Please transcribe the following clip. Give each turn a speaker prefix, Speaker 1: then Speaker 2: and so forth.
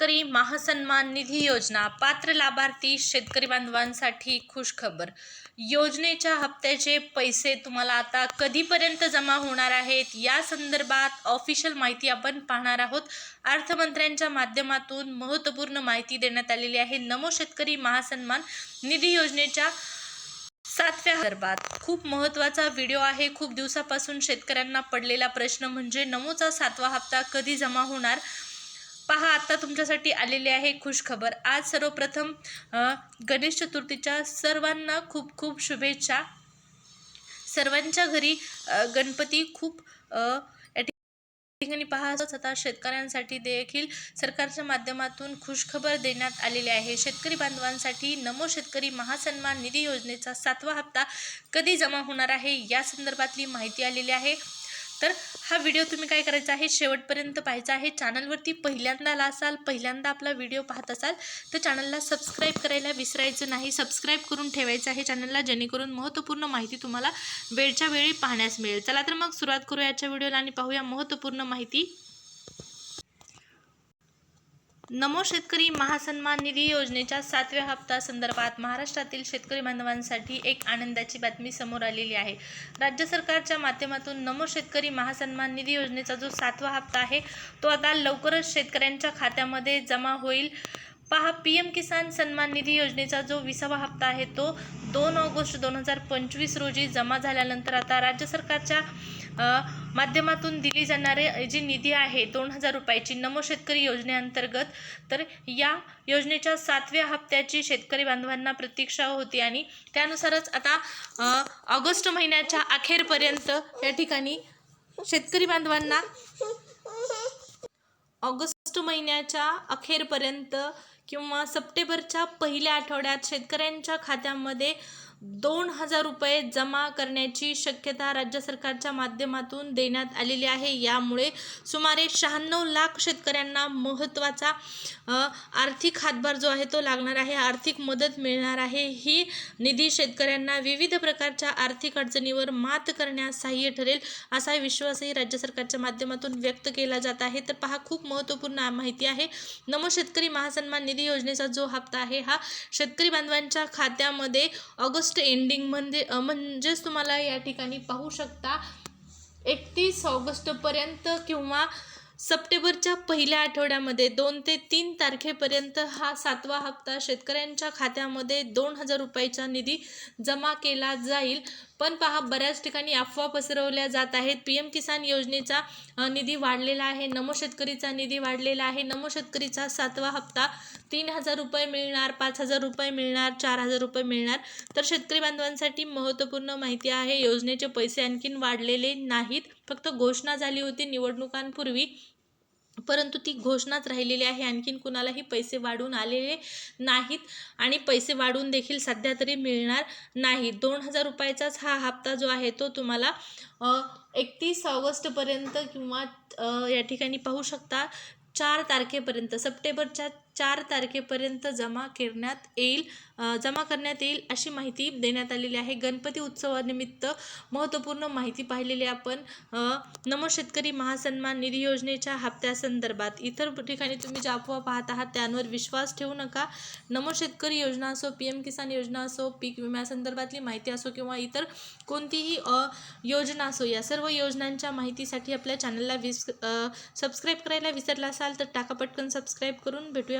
Speaker 1: शेतकरी महासन्मान निधी योजना पात्र लाभार्थी शेतकरी बांधवांसाठी खुशखबर. योजनेच्या हप्त्याचे पैसे तुम्हाला आता कधीपर्यंत जमा होणार आहेत? या संदर्भात ऑफिशियल माहिती आपण पाहणार आहोत. अर्थमंत्र्यांच्या माध्यमातून महत्त्वपूर्ण माहिती देण्यात आलेली आहे. नमो शेतकरी महासन्मान निधी योजनेच्या सातव्या संदर्भात. खूप महत्त्वाचा व्हिडिओ आहे. खूप दिवसापासून शेतकऱ्यांना पडलेला प्रश्न म्हणजे नमोचा सातवा हप्ता कधी जमा होणार? पहा आता तुमच्यासाठी आलेले आहे खुश खबर. आज सर्वप्रथम गणेश चतुर्थीच्या सर्वांना खूप खूप शुभेच्छा. सर्वांच्या घरी गणपती खूप ठिकाणी पहा आता शेतकऱ्यांसाठी देखील सरकारच्या माध्यमातून खुशखबर देण्यात आलेली आहे. शेतकरी बांधवांसाठी नमो शेतकरी महासन्मान निधी योजनेचा सातवा हप्ता कधी जमा होणार आहे? या संदर्भातली माहिती आलेली आहे. तर हा व्हिडिओ तुम्ही काय करायचा आहे? शेवटपर्यंत पाहायचा आहे. चॅनलवरती पहिल्यांदा आला असाल पहिल्यांदा आपला व्हिडिओ पाहत असाल तर चॅनलला सबस्क्राईब करायला विसरायचं नाही. सबस्क्राईब करून ठेवायचं आहे चॅनलला जेणेकरून महत्त्वपूर्ण माहिती तुम्हाला वेळच्या वेळी पाहण्यास मिळेल. चला तर मग सुरुवात करूया याच्या व्हिडिओला आणि पाहूया महत्त्वपूर्ण माहिती नमो शेतकरी महासन्मान निधी योजनेच्या सातव्या हप्ता संदर्भात महाराष्ट्रातील शेतकरी बांधवांसाठी एक आनंदाची बातमी समोर आलेली आहे. राज्य सरकारच्या माध्यमातून नमो शेतकरी महासन्मान निधी योजनेचा जो सातवा हप्ता आहे तो आता लवकरच शेतकऱ्यांच्या खात्यामध्ये जमा होईल. पहा पी एम किसान सन्मान निधी योजनेचा जो विसावा हप्ता आहे तो दोन ऑगस्ट दोन हजार पंचवीस रोजी जमा झाल्यानंतर आता राज्य सरकारच्या माध्यमातून दिली जाणारे जी निधी आहे दोन हजार रुपयाची नमो शेतकरी योजनेअंतर्गत तर या योजनेच्या सातव्या हप्त्याची शेतकरी बांधवांना प्रतीक्षा होती आणि त्यानुसारच आता ऑगस्ट महिन्याच्या अखेरपर्यंत या ठिकाणी शेतकरी बांधवांना ऑगस्ट महिन्याच्या अखेरपर्यंत किंवा सप्टेंबरच्या पहिल्या आठवड्यात शेतकऱ्यांच्या खात्यामध्ये दोन हजार रुपये जमा करण्याची शक्यता राज्य सरकारच्या माध्यमातून देण्यात आलेली आहे. यामुळे सुमारे शहाण्णव लाख शेतकऱ्यांना महत्त्वाचा आर्थिक हातभार जो आहे तो लागणार आहे. आर्थिक मदत मिळणार आहे. ही निधी शेतकऱ्यांना विविध प्रकारच्या आर्थिक अडचणीवर मात करण्यास सहाय्य ठरेल असा विश्वासही राज्य सरकारच्या माध्यमातून व्यक्त केला जात आहे. तर पहा खूप महत्त्वपूर्ण माहिती आहे. नमो शेतकरी महासन्मान निधी योजनेचा जो हप्ता आहे हा शेतकरी बांधवांच्या खात्यामध्ये ऑगस्ट एंडिंग म्हणजे म्हणजेच तुम्हाला या ठिकाणी पाहू शकता एकतीस ऑगस्टपर्यंत किंवा सप्टेंबरच्या पहिल्या आठवड्यामध्ये दोन ते तीन तारखेपर्यंत हा सातवा हप्ता शेतकऱ्यांच्या खात्यामध्ये दोन हजार रुपयाचा निधी जमा केला जाईल. पण पहा बऱ्याच ठिकाणी अफवा पसरवल्या जात आहेत. पी एम किसान योजनेचा निधी वाढलेला आहे. नमो शेतकरीचा निधी वाढलेला आहे. नमो शेतकरीचा सातवा हप्ता तीन हजार रुपये मिळणार पाच हजार रुपये मिळणार चार हजार रुपये मिळणार. तर शेतकरी बांधवांसाठी महत्त्वपूर्ण माहिती आहे योजनेचे पैसे आणखीन वाढलेले नाहीत. फक्त घोषणा झाली होती निवडणुकांपूर्वी परंतु ती घोषणाच राहिलेली आहे. आणखीन कुणालाही पैसे वाढून आलेले नाहीत आणि पैसे वाढून देखील सध्या तरी मिळणार नाही दोन हजार रुपयाचाच हा हप्ता जो आहे तो तुम्हाला एकतीस ऑगस्टपर्यंत किंवा या ठिकाणी पाहू शकता. चार तारखेपर्यंत सप्टेंबरच्या चार तारखेपर्यंत जमा करण्यात येईल जमा करण्यात येईल अशी माहिती देण्यात आलेली आहे. गणपती उत्सवानिमित्त महत्त्वपूर्ण माहिती पाहिलेली आहे आपण. नमो शेतकरी महासन्मान निधी योजनेच्या हप्त्यासंदर्भात इतर ठिकाणी तुम्ही ज्या अफवा पाहत आहात त्यांवर विश्वास ठेवू नका. नमो शेतकरी योजना असो पी एम किसान योजना असो पीक विम्यासंदर्भातली माहिती असो किंवा इतर कोणतीही योजना असो या सर्व योजनांच्या माहितीसाठी आपल्या चॅनलला विस सबस्क्राईब करायला विसरला असाल तर टाका पटकन सबस्क्राईब करून भेटूया.